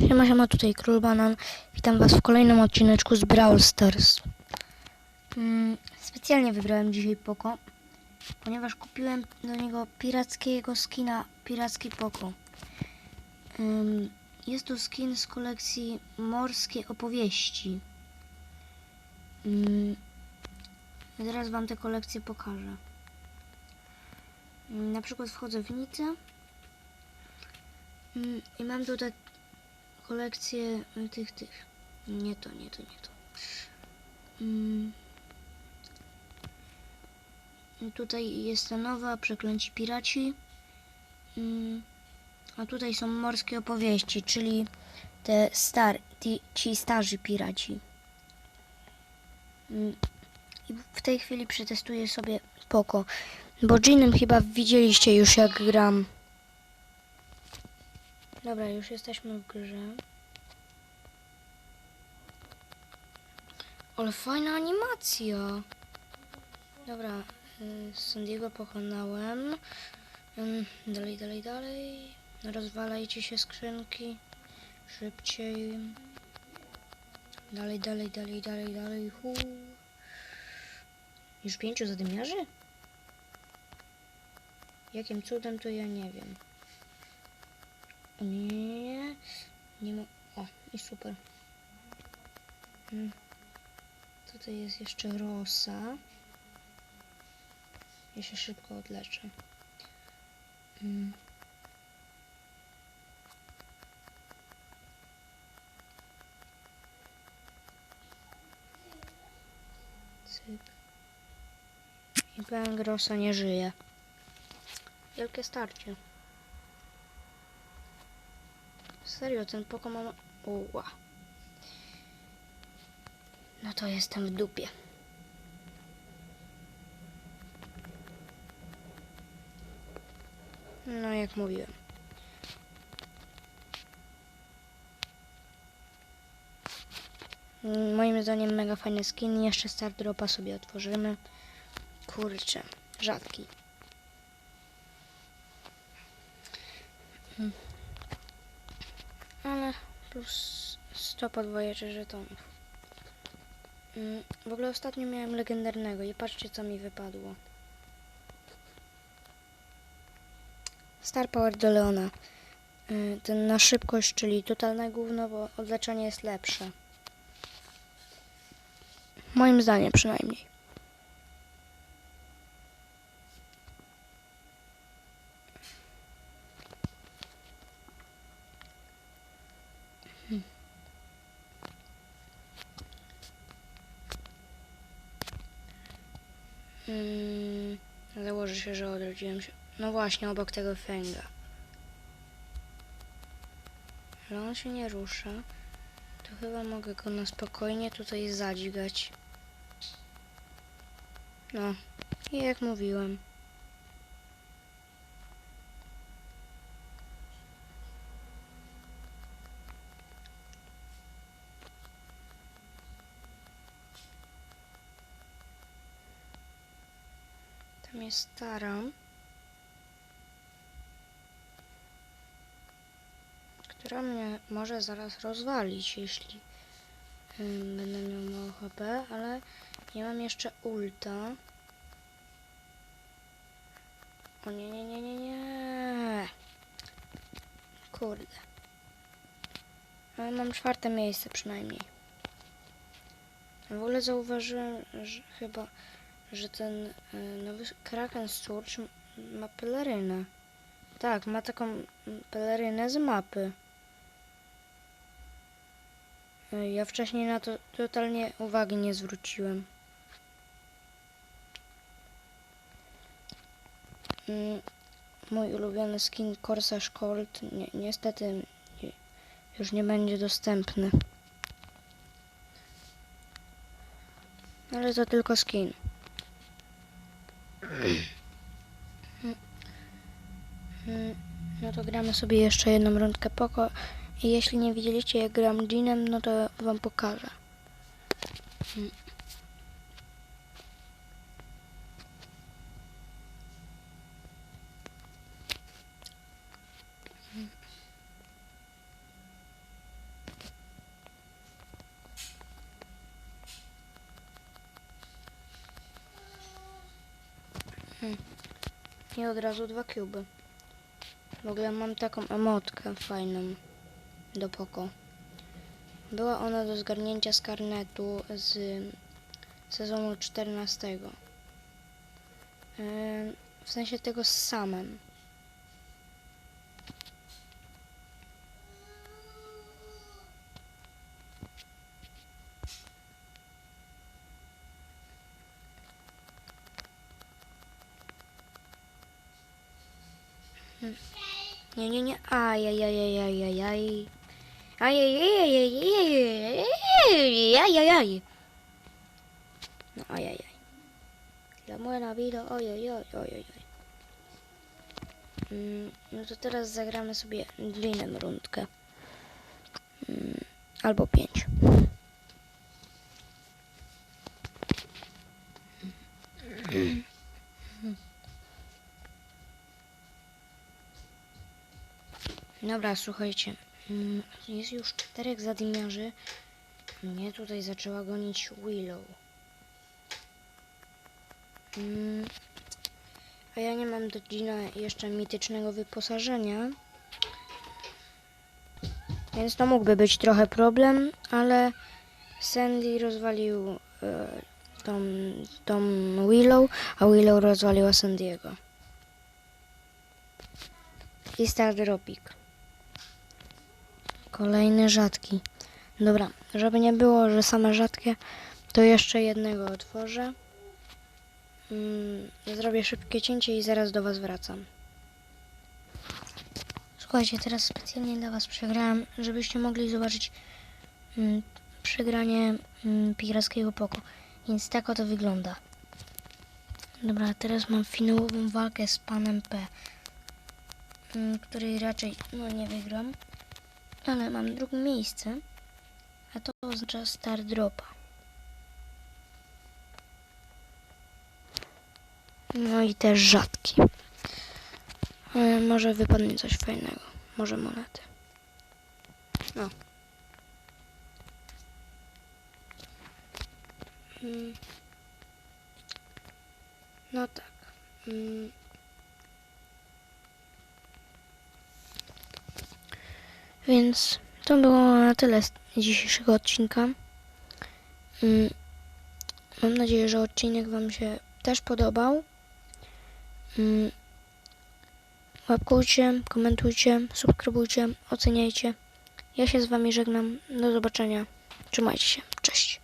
Siema, siema, tutaj Król Banan. Witam was w kolejnym odcineczku z Brawl Stars. Mm, specjalnie wybrałem dzisiaj Poco, ponieważ kupiłem do niego pirackiego skina Piracki Poco. Ym, jest to skin z kolekcji Morskie Opowieści. Ym, zaraz wam tę kolekcję pokażę. Na przykład wchodzę w Nicę i mam tutaj kolekcję y, tych, tych. Nie to, nie to, nie to. Mm. Tutaj jest ta nowa, Przeklęci Piraci. Mm. A tutaj są morskie opowieści, czyli te star, ci, ci starzy piraci. Mm. I w tej chwili przetestuję sobie Poco. Bo Jeanem chyba widzieliście już jak gram. Dobra, już jesteśmy w grze. Ale fajna animacja. Dobra, y, Sandiego pokonałem. Ym, Dalej, dalej, dalej. Rozwalajcie się skrzynki. Szybciej. Dalej, dalej, dalej, dalej, dalej. Hu. Już pięciu zadymiarzy? Jakim cudem to ja nie wiem. Nie, nie, ma. O, i super. Mm. Tutaj jest jeszcze rosa. Ja się szybko odleczę. Mm. Cyk. I pęk rosa nie żyje. Wielkie starcie. Serio, ten Pokémon... Uła. No to jestem w dupie. No jak mówiłem. Moim zdaniem mega fajny skin. Jeszcze Star Dropa sobie otworzymy. Kurczę, rzadki. Mm. Ale plus 100 podwojeczy żetonów. Mm, W ogóle ostatnio miałem legendarnego i patrzcie co mi wypadło. Star Power do Leona. Y, Ten na szybkość, czyli totalne gówno, bo odleczenie jest lepsze. Moim zdaniem przynajmniej. Mm, założę się, że odrodziłem się. No właśnie, obok tego fęga. Ale on się nie rusza. To chyba mogę go na spokojnie tutaj zadźgać. No, i jak mówiłem. Tam jest stara. Która mnie może zaraz rozwalić, jeśli będę miał mało HP, ale nie mam jeszcze ulta. O nie, nie, nie, nie, nie. Kurde. Ale mam czwarte miejsce przynajmniej. W ogóle zauważyłem, że chyba że ten y, nowy Kraken Surge ma pelerynę. Tak, ma taką pelerynę z mapy. Y, Ja wcześniej na to totalnie uwagi nie zwróciłem. Mm, Mój ulubiony skin Corsage Colt ni niestety nie, już nie będzie dostępny. Ale to tylko skin. No to gramy sobie jeszcze jedną rundkę poko. Jeśli nie widzieliście jak gram Jeanem, no to wam pokażę. I od razu dwa kuby. W ogóle mam taką emotkę fajną do poko. Była ona do zgarnięcia z karnetu z sezonu 14. Ym, W sensie tego z samym. Nie, nie, nie. Ajajajajajajaj. Ajajajajajajajajaj. No ajajaj. La buena vida, ojojoj, ojojoj. Mm, No to teraz zagramy sobie dlinę rundkę. Mm, Albo pięć. Dobra, słuchajcie. Mm, Jest już czterech zadymiarzy. Mnie tutaj zaczęła gonić Willow. Mm, A ja nie mam do Gina jeszcze mitycznego wyposażenia. Więc to mógłby być trochę problem, ale Sandy rozwalił e, tą, tą Willow, a Willow rozwaliła Sandiego. I Star Dropik. Kolejny rzadki. Dobra, żeby nie było, że same rzadkie, to jeszcze jednego otworzę. Mm, zrobię szybkie cięcie i zaraz do Was wracam. Słuchajcie, teraz specjalnie dla Was przegrałem, żebyście mogli zobaczyć mm, przegranie mm, pirackiego poko. Więc tak oto wygląda. Dobra, teraz mam finałową walkę z panem P, mm, której raczej no, nie wygram ale mam drugie miejsce, a to oznacza Star Dropa. No i też rzadki. E, może wypadnie coś fajnego. Może monety. No. Mm. No tak. Więc to było na tyle z dzisiejszego odcinka. Mm, Mam nadzieję, że odcinek Wam się też podobał. Mm, Łapkujcie, komentujcie, subskrybujcie, oceniajcie. Ja się z Wami żegnam. Do zobaczenia. Trzymajcie się. Cześć.